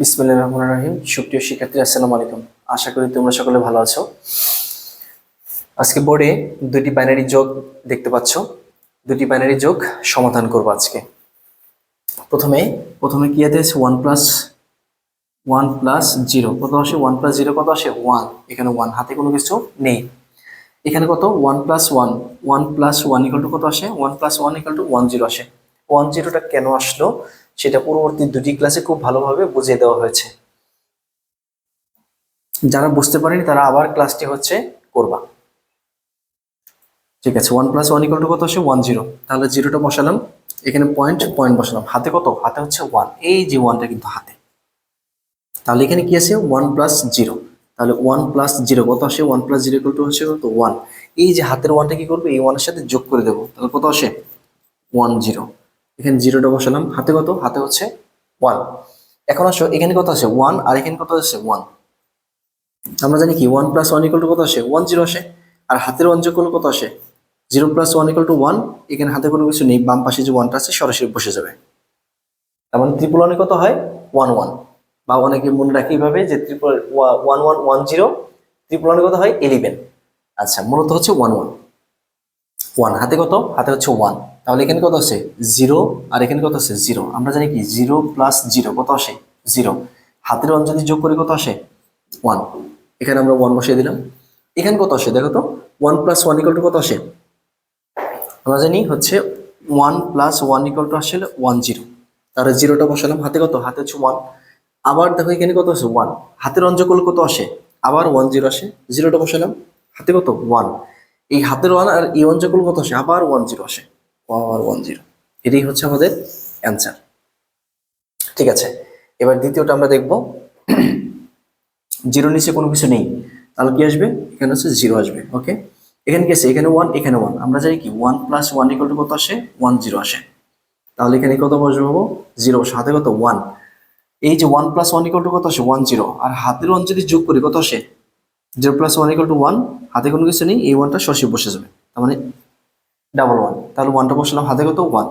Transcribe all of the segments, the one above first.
বিসমিল্লাহির রহমানির রহিম। সুপ্রিয় শিক্ষার্থী, আসসালামু আলাইকুম। আশা করি তোমরা সকলে ভালো আছো। আজকে বোর্ডে দুটি বাইনারি যোগ দেখতে পাচ্ছ। দুটি বাইনারি যোগ সমাধান করব আজকে। প্রথমে প্রথমে কি আছে? One plus one plus zero কত আসে? ওয়ান প্লাস জিরো কত আসে? ওয়ান এখানে ওয়ান হাতে কোনো কিছু নেই। এখানে কত? One plus one one plus one equal to কত আসে? One plus one equal to one zero আসে। ওয়ান জিরোটা কেন আসলো, সেটা পরবর্তী দুটি ক্লাসে খুব ভালোভাবে বুঝিয়ে দেওয়া হয়েছে। যারা বুঝতে পারেনি, তারা আবার ক্লাসটি হচ্ছে করবা। ঠিক আছে one plus one equal to কত আসে? ওয়ান জিরো তাহলে জিরোটা বসালাম, এখানে পয়েন্ট পয়েন্ট বসালাম। হাতে কত? হাতে হচ্ছে ওয়ান এই যে ওয়ানটা কিন্তু হাতে। তাহলে এখানে কি আছে ওয়ান প্লাস জিরো তাহলে ওয়ান প্লাস জিরো কত আসে? One plus zero equal to হচ্ছে কত? ওয়ান এই যে হাতের ওয়ানটা কি করবে? এই ওয়ানের সাথে যোগ করে দেবো। তাহলে কত আসে? ওয়ান জিরো এখানে জিরোটা বসালাম। হাতে কত? হাতে হচ্ছে ওয়ান এখন আসো, এখানে কত আছে ওয়ান আর এখানে কত আছে ওয়ান আমরা জানি কি? One plus one equal to কত আসে? ওয়ান জিরো আসে। আর হাতের ওয়ান যোগ করলে কত আসে? Zero plus one equal to one এখানে হাতে কোনো কিছু নেই, বাম পাশে যে ওয়ানটা আছে, সরাসরি বসে যাবে। তার মানে ত্রিপুল ওয়ানে কত হয়? ওয়ান ওয়ান বা অনেকে মনে রাখে এইভাবে যে triple one one one zero triple ওয়ানে কত হয়? ইলেভেন আচ্ছা মূলত হচ্ছে ওয়ান ওয়ান ওয়ান হাতে কত? হাতে হচ্ছে ওয়ান তাহলে এখানে কত আছে? জিরো, আর এখানে কত আছে? জিরো। আমরা জানি কি? জিরো প্লাস জিরো, কত আসে? জিরো। হাতের ওয়ান যদি যোগ করি কত আসে? ওয়ান এখানে আমরা ওয়ান বসিয়ে দিলাম। এখানে কত আসে? দেখো তো one plus one equal to কত আসে? আমরা জানি হচ্ছে one plus one equal to আসলে ওয়ান জিরো তাহলে জিরোটা বসালাম। হাতে কত? হাতে হচ্ছে ওয়ান আবার দেখো এখানে কত আছে? ওয়ান হাতের অঞ্চল করলে কত আসে? আবার ওয়ান জিরো আসে। জিরোটা বসালাম। হাতে কত? ওয়ান এই হাতের ওয়ান আর এই অঞ্চল করলে কত আসে? আবার ওয়ান জিরো আসে। আবার ওয়ান জিরো। এটাই হচ্ছে আমাদের অ্যান্সার। ঠিক আছে, এবার দ্বিতীয়টা আমরা দেখব। জিরো নিচে কোনো কিছু নেই, তাহলে কি আসবে? এখানে হচ্ছে জিরো আসবে, ওকে? এখানে কি আছে? এখানে ওয়ান এখানে ওয়ান আমরা জানি কি one plus one equal to কত আসে? ওয়ান জিরো আসে। তাহলে এখানে কত বসবে হব জিরো হাতে কত? ওয়ান এই যে one plus one equal to কত আসে? ওয়ান জিরো আর হাতের ওয়ান যদি যোগ করি, কত আসে? Zero plus one equal to one হাতে কোনো কিছু নেই, এই ওয়ানটা সরাসরি বসে যাবে। তার মানে ডাবল ওয়ান তাহলে ওয়ানটা বসলাম হাতে কত? ওয়ান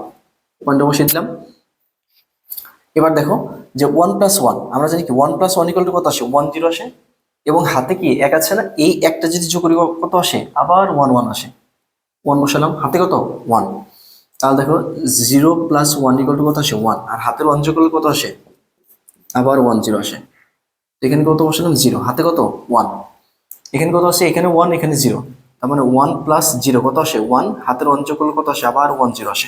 ওয়ানটা বসিয়ে দিলাম। এবার দেখো যে ওয়ান প্লাস ওয়ান আমরা জানি কি one plus one equal to কত আসে? ওয়ান জিরো আসে। এবং হাতে কি এক আছে না? এই একটা যদি যোগ করি, কত আসে? আবার ওয়ান ওয়ান আসে। ওয়ান বসালাম, হাতে কত? ওয়ান তাহলে দেখো zero plus one equal to কত আসে? ওয়ান আর হাতের ওয়ান যোগ করলে কত আসে? আবার ওয়ান জিরো আসে। এখানে কত বসালাম? জিরো হাতে কত? ওয়ান এখানে কত আসে? এখানে ওয়ান এখানে জিরো তার মানে ওয়ান প্লাস জিরো কত আসে? ওয়ান হাতের করলে কত আসে? আবার ওয়ান জিরো আসে।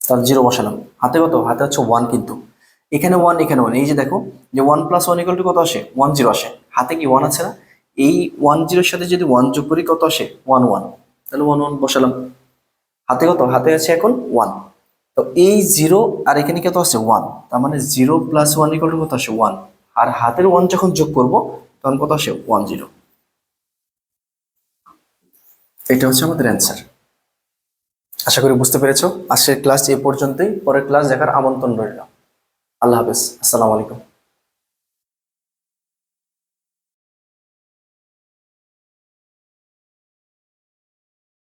তাহলে জিরো বসালাম। হাতে কত? হাতে হচ্ছে ওয়ান কিন্তু। এখানে ওয়ান এখানে ওয়ান এই যে দেখো, যে one plus one equal to কত আসে? ওয়ান জিরো আসে। হাতে কি ওয়ান আছে না? এই ওয়ান জিরোর সাথে যদি ওয়ান যোগ করি, কত আসে? ওয়ান ওয়ান তাহলে ওয়ান ওয়ান বসালাম। হাতে কত? হাতে আছে এখন ওয়ান তো এই জিরো আর এখানে কত আছে? ওয়ান তার মানে zero plus one equal to কত আসে? ওয়ান আর হাতের ওয়ান যখন যোগ করব, তখন কত আসে? ওয়ান জিরো এটা হচ্ছে আমাদের অ্যান্সার আশা করি বুঝতে পেরেছ? আজকের ক্লাস এ পর্যন্তই। পরের ক্লাস দেখার আমন্ত্রণ রইল। আল্লাহ হাফেজ। আসসালামু আলাইকুম।